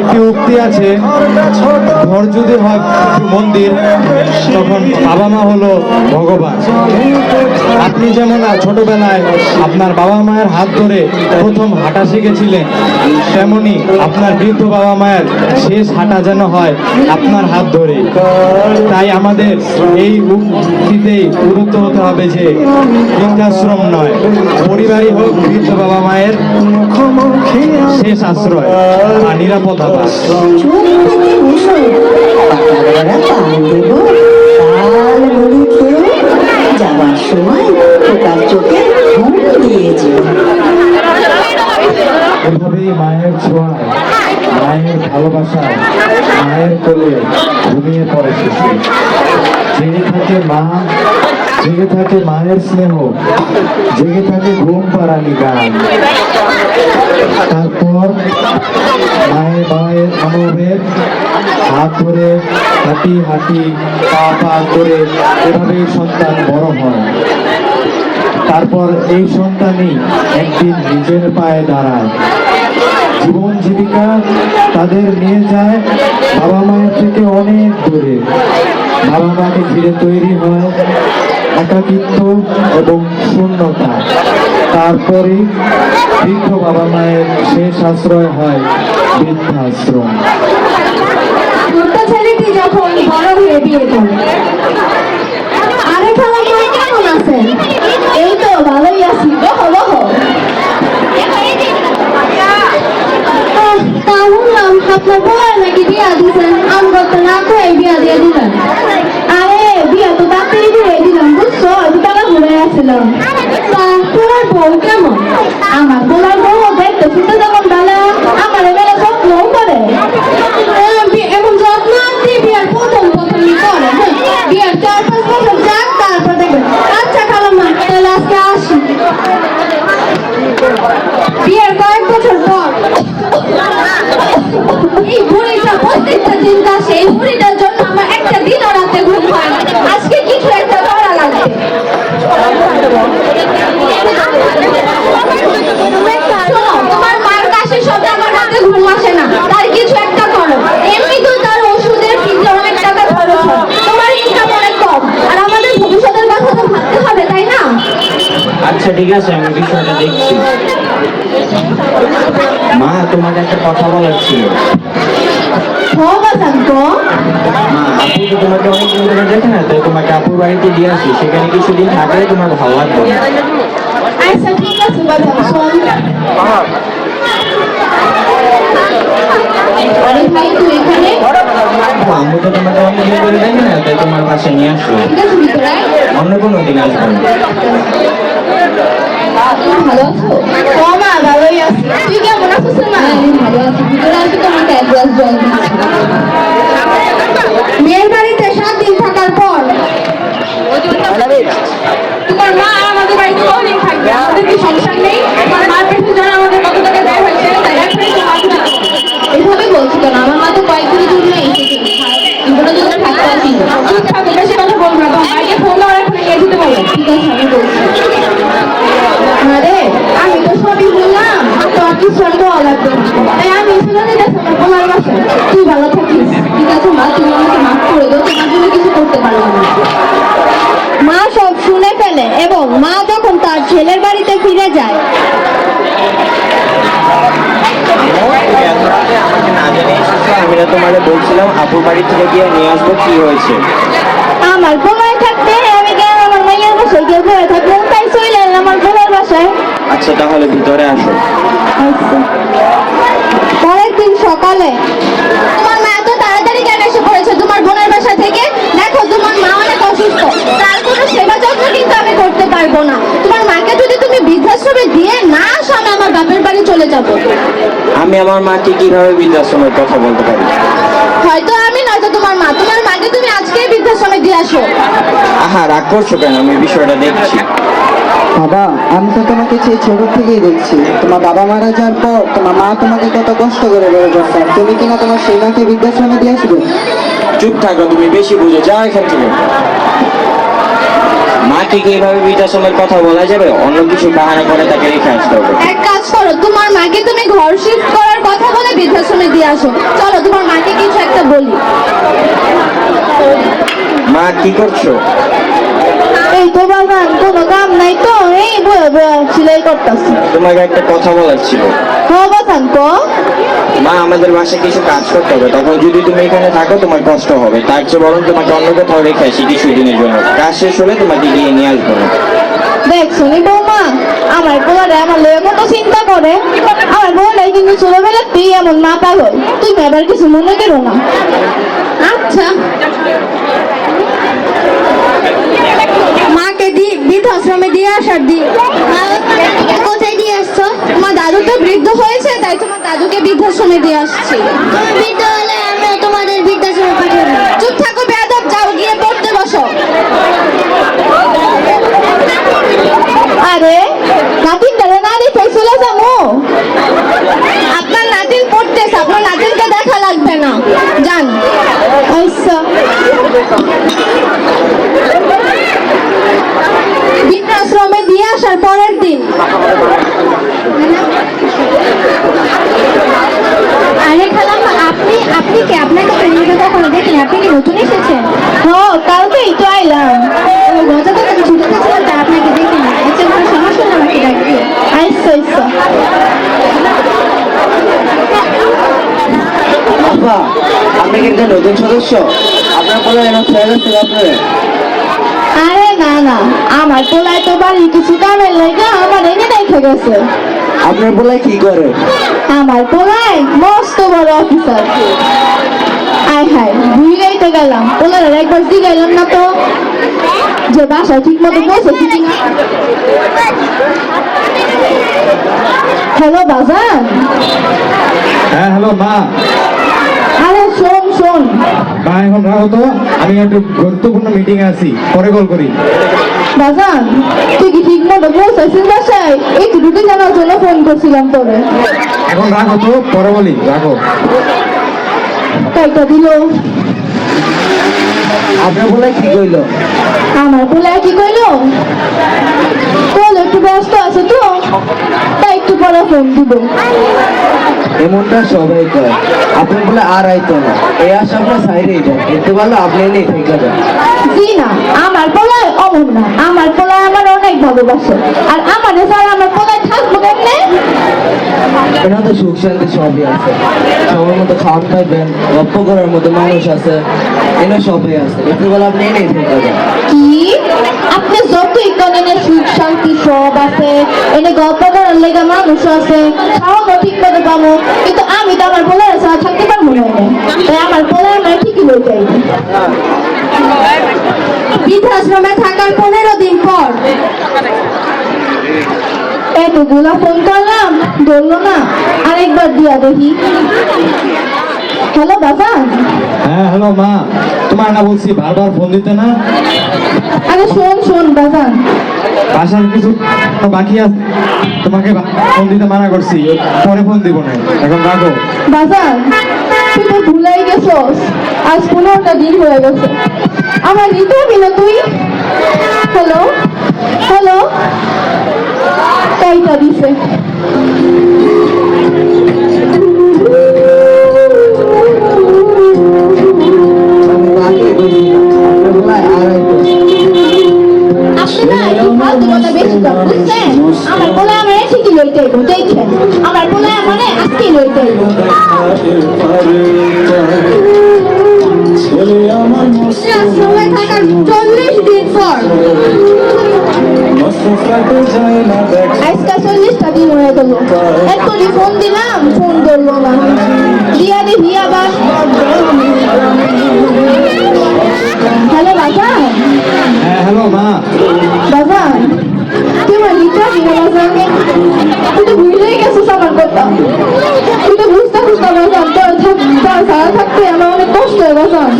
একটি উক্তি আছে। ঘর যদি হয় মন্দির, তখন বাবা মা হলো ভগবান। আপনি যেমন ছোটবেলায় আপনার বাবা মায়ের হাত ধরে প্রথম হাঁটা শিখেছিলেন, তেমনি আপনার বৃদ্ধ বাবা মায়ের শেষ হাঁটা যেন হয় আপনার হাত ধরে। তাই আমাদের এই উক্তিতেই গুরুত্ব হতে হবে যে বৃদ্ধাশ্রম নয়, পরিবারই হোক বৃদ্ধ বাবা মায়ের শেষ আশ্রয় বা নিরাপত্তা চুপ থেকে বসো পাতারা পাল দেব পাল মুড়ি খেয়ে যাওয়ার সময় খোকার চোখে ঘুম দিয়ে এভাবেই মায়ের ছোঁয়ায় মায়ের ভালোবাসায় মায়ের কোলে ঘুমিয়ে পড়ে শিশু। জেগে থাকে মা, জেগে থাকে মায়ের স্নেহ, জেগে থাকে ঘুম পাড়ানি গান তারপর মায়ের মায়ের আমাদের হাত ধরে, হাঁটি হাঁটি, পা পা করে এভাবেই সন্তান বড় হয়। তারপর এই সন্তানই একদিন নিজের পায়ে দাঁড়ায়। জীবন জীবিকা তাদের নিয়ে যায়, বাবা মায়ের থেকে অনেক দূরে। বাবা মাকে ঘিরে তৈরি হয় একাকিত্ব এবং শূন্যতা। তারপরে বৃদ্ধ বাবা মায়ের শেষ আশ্রয় হয় বৃদ্ধাশ্রম। যখন বড় হয়ে বিয়ে করে। আরে খালা কেমন আছেন এই তো ভালোই আছি। বহ বহ। তা শুনলাম আপনার বউয়ের নাকি বিয়া দিছেন? আমরা তো না খেয়ে বিয়া দিয়ে দিলেন। আরে, বিয়া তো তাড়াতাড়ি দিয়ে দিলাম, বুঝছ? আমি টাকা ঘুরে আসছিলাম তা তোমার বউ কেমন? আমার বিয়ের কয়েক বছর পর। এই বুড়িটা প্রত্যেকটা চিন্তা সেই বুড়িটার আচ্ছা ঠিক আছে আমি বিষয়টা দেখছি। মা তোমাকে একটা কথা বলার ছিল। আপু তো তোমাকে অনেক দিন ধরে দেখে না তাই তোমাকে আপুর বাড়িতে দিয়ে আসি সেখানে কিছুদিন থাকলে তোমার ভালো লাগবে আচ্ছা ঠিক আছে আরে ভাই তুই এখানে? আপু, তো তোমাকে দিন ধরে দেখে না তাই তোমার পাশে নিয়ে আয়। অন্য কোনো দিন আসব। তুমি ভালো আছো? ও মা ভালোই আছি। তোমাকে বলছিলাম আপুর বাড়ি থেকে গিয়ে নিয়ে আসব কি হয়েছে? আমার ঘুমায় থাকতে আমি কেন আমার মাইয়ের বাসায় গিয়ে ঘুরে থাকব তাই চলে এলাম আমার ঘুমের বাসায়। আচ্ছা তাহলে ভিতরে আসো। পরের দিন সকালে তোমার মা এত তাড়াতাড়ি কেন এসে পড়েছে তোমার বোনের বাসা থেকে দেখো তোমার মা অনেক অসুস্থ তার কোনো সেবা যত্ন কিন্তু আমি করতে পারব না তোমার মাকে যদি তুমি বৃদ্ধাশ্রমে দিয়ে না আসো আমি আমার বাপের বাড়ি চলে যাব আমি আমার মাকে কীভাবে বৃদ্ধাশ্রমের কথা বলতে পারি? হয়তো আমি নয়তো তোমার মা। তোমার মাকে তুমি আজকেই বৃদ্ধাশ্রমে দিয়ে আসো। আহা রাগ করছ কেন? আমি বিষয়টা দেখছি। বাবা আমি তো তোমাকে সেই ছোট থেকেই দেখছি। তোমার বাবা মারা যাওয়ার পর তোমার মা তোমাকে কত কষ্ট করে বড় করছেন তুমি কিনা তোমার সেই মাকে বৃদ্ধাশ্রমে দিয়ে আসবে? চুপ থাকো তুমি বেশি বুঝো। যাও এখান থেকে। মাকে কি এভাবে বৃদ্ধাশ্রমের কথা বলা যাবে? অন্য কিছু বাহানা করে তাকে রেখে আসতে হবে। এক কাজ করো তোমার মাকে তুমি ঘর শিফট করার কথা বলে বৃদ্ধাশ্রমে দিয়ে আসো। চলো তোমার মাকে কিছু একটা বলি। মা কি করছ? এই তো বাগান কোনো কাম নাই তো এই বয়ে বয়ে সিলাই করতেছি। তোমাকে একটা কথা বলার ছিল। হ বাগান ক? মা আমাদের বাসায় কিছু কাজ করতে হবে তখন যদি তুমি এখানে থাকো তোমার কষ্ট হবে। তার চেয়ে বরং তোমাকে অন্য কোথাও রেখে আসি কিছুদিনের জন্য। কাজ শেষ হলে তোমাকে গিয়ে নিয়ে আসব। না দেখ শুনি বৌমা আমার পোলারে আমার লয়ে কত চিন্তা করে। আমার বউলাই কিন্তু ছোটবেলা তুই এমন মা পাগল তুই এবার কিছু মনে করো না। আচ্ছা। মাকে দি বৃদ্ধাশ্রমে দিয়ে আসার দি কোথায় দিয়ে আসছো? তোমার দাদু তো বৃদ্ধ হয়েছে তাই তোমার দাদুকে বৃদ্ধাশ্রমে দিয়ে আসছি। তুমি বৃদ্ধ হলে আমিও তোমাদের বৃদ্ধাশ্রমে পাঠাবো চুপ থাকো বেয়াদব যাও গিয়ে পড়তে বসো। আরে নাতিন দাঁড়ে না দেখে চলে যাব? আপনার নাতিন পড়তেছে আপনার নাতিনকে দেখা লাগবে না। যান। আচ্ছা বৃদ্ধাশ্রমে দিয়ে আসার পরের দিন। আরে খালাম আপনি আপনি কি? আপনাকে প্রেমিকা কখনো দেখিনি। আপনি কি নতুন এসেছেন? ও কালকেই তো আইলাম। তো আমি ছুটিতে ছিলাম তাই আপনাকে দেখিনি। আচ্ছা কোনো সমস্যা না আমাকে ডাকবে। আচ্ছা আপা আপনি কি নতুন সদস্য। আপনার কোনো এরকম ফেয়ার আছে আপনার না না। আমার পোলায় তো বাড়ির কিছু কামের লাগে আমার এনে দেখে গেছে। আপনার বলাই কি করে? আমার পোলায় মস্ত বড় অফিসার আয় হায় ভুলেই তো গেলাম। পোলার একবার জিগাইলাম না তো? যে বাসায় ঠিক মতো পৌঁছেছি কিনা? হ্যালো বাজার হ্যাঁ হ্যালো মা। আরে শোন শোন মা এখন রাখো তো। আমি একটু গুরুত্বপূর্ণ মিটিং আছি। পরে কল করি। বাজান তুই কি ঠিক মতো পৌঁছেছিস বাসায়? একটু ঢুকে জানার জন্য ফোন করছিলাম তোরে। এখন রাখো তো পরে বলি। রাখো। কয়টা দিল? আপনার বলাই কি কইলো? আমার বলে কি কইলো? বল একটু ব্যস্ত আছে তো? তাই একটু পরে ফোন দিব। এমনটা সবাই করে। আপনার বলে আর আইতো না। এই আশা আপনার দেখতে পারল আপনি নেই থেকে যান। জি না আমার পোলায় অমন না। আমার পোলায় আমার অনেক ভালোবাসে। আর আমার স্যার আমার পোলায় থাকব কেমনে? এখানে তো সুখ শান্তি সবই আছে। সবার মতো খাওয়ান পাইবেন গল্প করার মতো মানুষ আছে। এনে সবই আছে। দেখতে পারল আপনি থেকে যান। কি? আপনি যতই এনে সুখ শান্তি সব আছে এনে গল্প করার লেগে মানুষ আছে। খাওয়ানো ঠিক করে পাবো কিন্তু আমি তো আমার পোলায় ছাড়া থাকতে পারব না তাই আমার পোলায় আমার ঠিকই লই যাই বৃদ্ধাশ্রমে থাকার পনেরো দিন পর এতগুলা ফোন করলাম ধরলো না আরেকবার দিয়া দেখি। হ্যালো বাবা? হ্যাঁ হ্যালো মা। তোমার না বলছি বারবার ফোন দিতে না? আরে শোন শোন বাজান বাসার কিছু বাকি আছে? তোমাকে ফোন দিতে মানা করছি। পরে ফোন দিব না। এখন রাখো। বাজান, তুই তো ভুলাই গেছস। আজ পনেরোটা দিন হয়ে গেছে। আমার নিতে হবি তুই। হ্যালো? হ্যালো? কাইটা দিছে। দেখছেন আমার বলে আমার আজকেই লইতে হইব আশ্রমে থাকার চল্লিশ দিন পর। আজকে চল্লিশটা দিন হয়ে গেল। এক্ষুনি ফোন দিলাম ফোন ধরলো না। দিয়া হ্যালো বাবা। হ্যাঁ হ্যালো মা। বাবা আমার নিতে বাবা থাকতে আমার অনেক কষ্ট হয় বাসান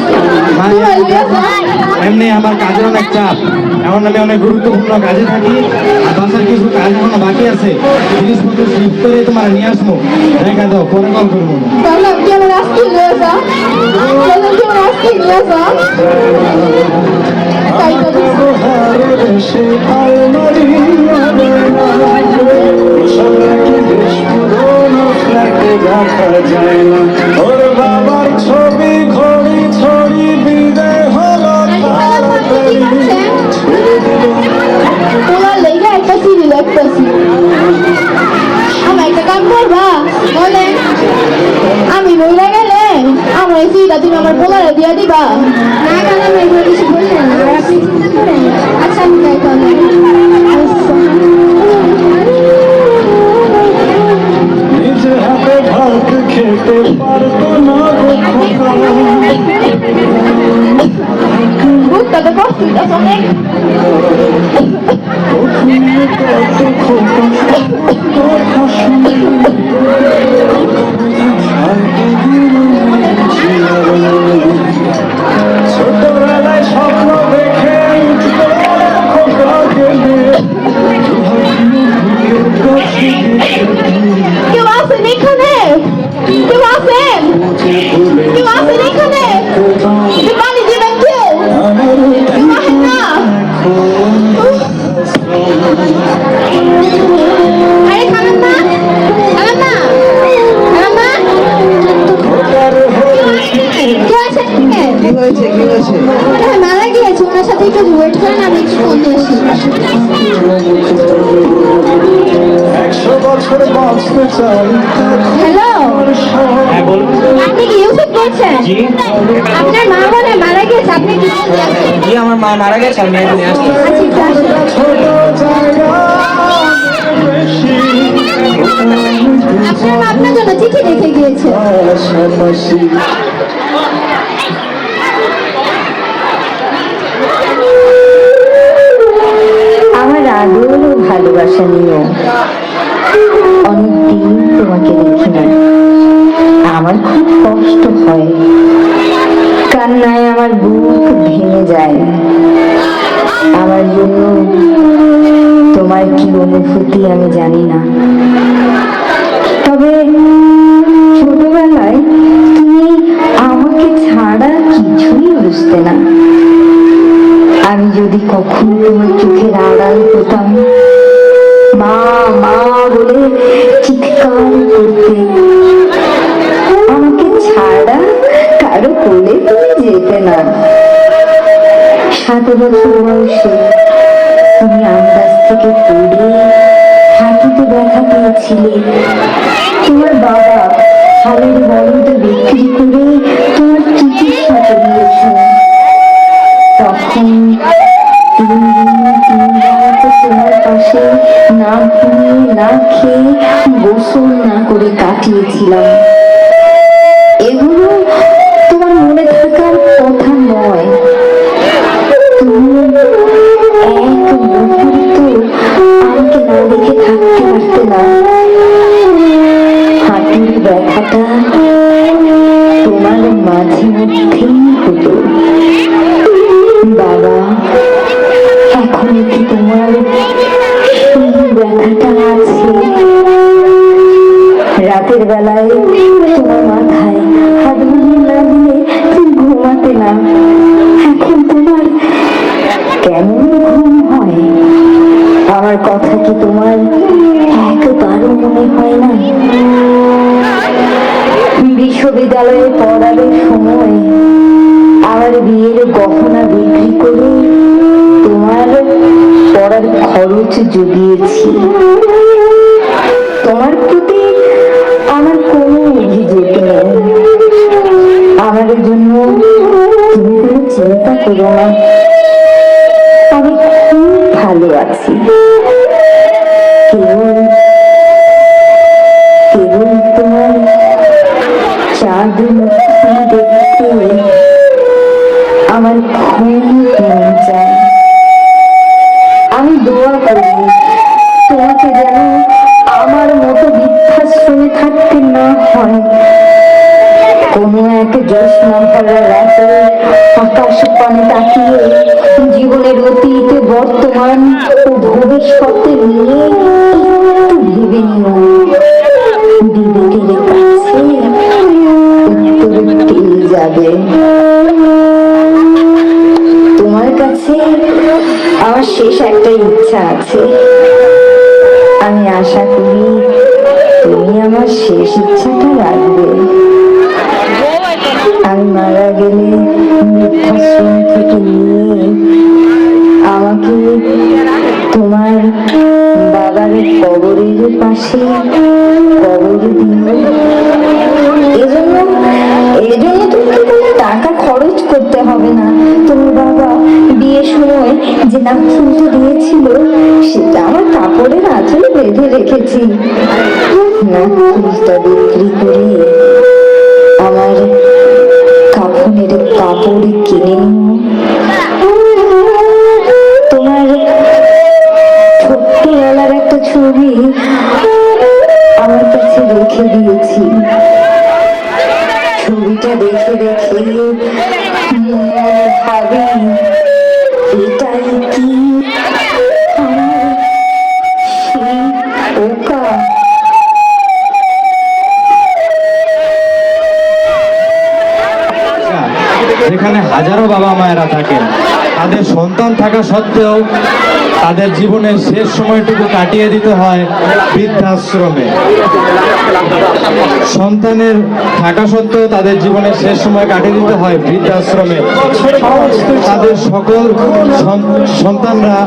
এমনি আমার কাজের অনেক চাপ। এখন আমি অনেক গুরুত্বপূর্ণ কাজে থাকি, আর বাসার কিছু কাজ এখনও বাকি আছে। জিনিসপত্র শিফট করে তোমার নিয়ে আসব। দেখা দাও পরে কল করব। কেমন আসছি নিয়ে আসা কেমন নিয়ে আসা দেশে আলমারি তাকে একটা সিরিয়াল একটা আমার একটা কাজ করবা? বলেন আমি রইলে গেলে আমার সিটা তুমি আমার পোলারে দিয়ে দিবা। না কেন আচ্ছা আমি তাই খেতে পারতো না গো খোকা বুঝতে তো কষ্ট অনেক কত খোকা একশো বছর বাঁচতে চাই। হ্যালো? হ্যাঁ আপনি কি ইউসুফ বলছেন? জি। আপনার মা হয় মারা গিয়েছে আপনি কি কি আমার মা মারা গেছে আমি এখানে আসছি আচ্ছা বেশি আপনার মা আপনার জন্য চিঠি রেখে গিয়েছে। ভালোবাসা নিয়েও। অনেকদিন তোমাকে দেখি না আমার খুব কষ্ট হয়। কান্নায় আমার বুক ভেঙে যায়। আমার জন্য তোমার কি অনুভূতি আমি জানি না। তবে ছোটবেলায় তুমি আমাকে ছাড়া কিছুই বুঝতে না। আমি যদি কখনো তোমার চোখের আড়াল হতাম মা মা বলে চিৎকার করতে। আমাকে ছাড়া কারও কোলে তুমি যেতে না। সাত বছর বয়সে তুমি আন্দাজ থেকে পড়ে হাঁটুতে ব্যথা পেয়েছিলে। তোমার বাবা হালের বলদ বিক্রি করে তোমার চিকিৎসা করিয়েছে তোমার না ঘুমিয়ে না খেয়ে গোসল না করে কাটিয়েছিলাম। তোমার একবারও মনে হয় না। বিশ্ববিদ্যালয়ে পড়ার সময়, আমার বিয়ের গহনা বিক্রি করে তোমার পড়ার খরচ জুগিয়েছি। তোমার প্রতি আমার কোনো অভিযোগ নেই। আমার জন্য তুমি কোনো চিন্তা করো না। আমি খুব ভালো আছি। জ্যোৎস্না ভরা রাতে আকাশ পানে তাকিয়ে জীবনের অতীত বর্তমান ও ভবিষ্যতে নিয়ে একটু ভেবে নিও বিবেকের কাছে পেয়ে যাবে তোমার কাছে আমার শেষ একটা ইচ্ছা আছে আমি আশা করি তুমি আমার শেষ ইচ্ছাটা রাখবে। সংখ্যা আমাকে তোমার বাবার কবরের পাশে কবরে দিলে এজন্য এজন্য তুমি কোনো টাকা খরচ করতে হবে না তোমার বাবা বিয়ের সময় যে নাম ফুলটা দিয়েছিল সেটা আমার কাপড়ের আঁচলে বেঁধে রেখেছি। না ফুলটা বিক্রি করে কাপড় কিনে তোমার ছোট্টবেলার একটা ছবি আমার কাছে রেখে দিয়েছি। ছবিটা দেখে দেখে ভাবি বাবা মায়েরা থাকেন। তাদের সন্তান থাকা সত্ত্বেও তাদের জীবনের শেষ সময়টুকু কাটিয়ে দিতে হয় বৃদ্ধাশ্রমে। সন্তানের থাকা সত্ত্বেও তাদের জীবনের শেষ সময় কাটিয়ে দিতে হয় বৃদ্ধাশ্রমে। তাদের সকল সন্তানরা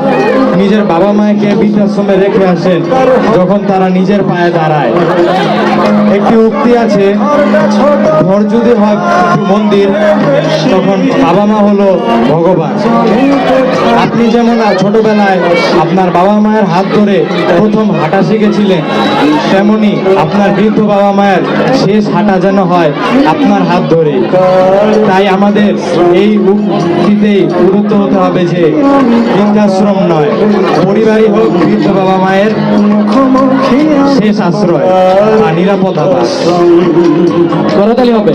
নিজের বাবা মাকে বৃদ্ধাশ্রমে রেখে আসেন যখন তারা নিজের পায়ে দাঁড়ায়। একটি উক্তি আছে ঘর যদি হয় মন্দির, তখন বাবা মা হলো ভগবান। ভূত আপনি যেমন ছোটবেলায় আপনার বাবা মায়ের হাত ধরে প্রথম হাঁটা শিখেছিলেন, তেমনি আপনার বৃদ্ধ বাবা মায়ের শেষ হাঁটা যেন হয় আপনার হাত ধরে। তাই আমাদের এই উক্তিতেই গুরুত্ব হতে হবে যে বৃদ্ধাশ্রম নয়, পরিবারই হোক বৃদ্ধ বাবা মায়ের শেষ আশ্রয় বা নিরাপদ আবাস। করতালি হবে।